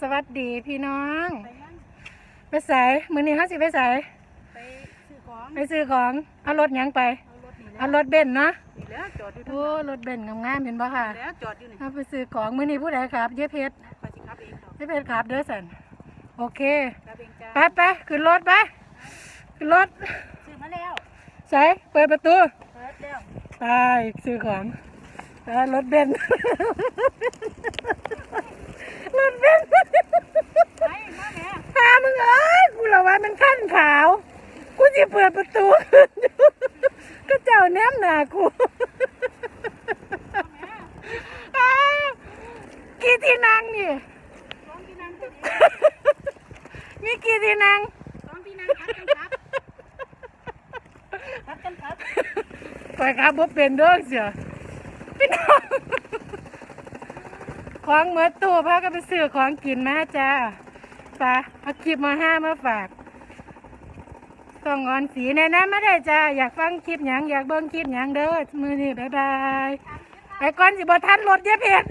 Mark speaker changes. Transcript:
Speaker 1: สวัสดีพี่น้อง
Speaker 2: ไปนั่ง
Speaker 1: ไปใส่มื้อนี้เฮาสิไปใส่
Speaker 2: ไปซื้อของ
Speaker 1: ไปซื้อของ เอารถหยังไป
Speaker 2: เอารถนี่แล้
Speaker 1: เอา
Speaker 2: ว
Speaker 1: รถเบนซ์เนาะ
Speaker 2: นี่แล้วจอดอยู่ทั้ง
Speaker 1: โอ้
Speaker 2: หลัง
Speaker 1: รถเบนซ์งามๆเห็นบ่ค่ะ
Speaker 2: แล้วจอดอยู่นี่
Speaker 1: เอาไปซื้อของมื้อนี้ผู้ใดครับเย้เพชร
Speaker 2: คอยสิครับเองดอก
Speaker 1: เย้เพชรครับเด้อสันโอเค
Speaker 2: ครับเองจ้า
Speaker 1: ไปไปขึ้นรถไปขึ้นรถ
Speaker 2: ซื้อมาแล้ว
Speaker 1: ใส่เปิดประตู
Speaker 2: เปิดแล้ว
Speaker 1: ไปซื้อของไปรถเบนซ์ รถเบนซ์
Speaker 2: ไปมาแม่
Speaker 1: พามึงเอ้ยกูละว่ามันขั้นขาว กูจะเปิดประตูก็เจ้าแนมหนากูอ้าวกี่ที่นั่งนี่
Speaker 2: สองที่นั่งตัวนี้
Speaker 1: มีกี่ที่นั่ง
Speaker 2: สองที่นั่งพัดกันครับพัดกันครับ
Speaker 1: ไปครับบ่เป็นเด้อเสียพี่น้องของเมื่อตู้พาก็ไปซื้อของกินมาจ้าไปเอาคลิปมาห้ามาฝาก ต้องงอนสีแน่นำมาได้จ้าอยากฟังคลิปหยังอยากเบิ้งคลิปหยังเด้อมือนี่บายบายไปก่อนสิบ่ทันรถเยอะเพชร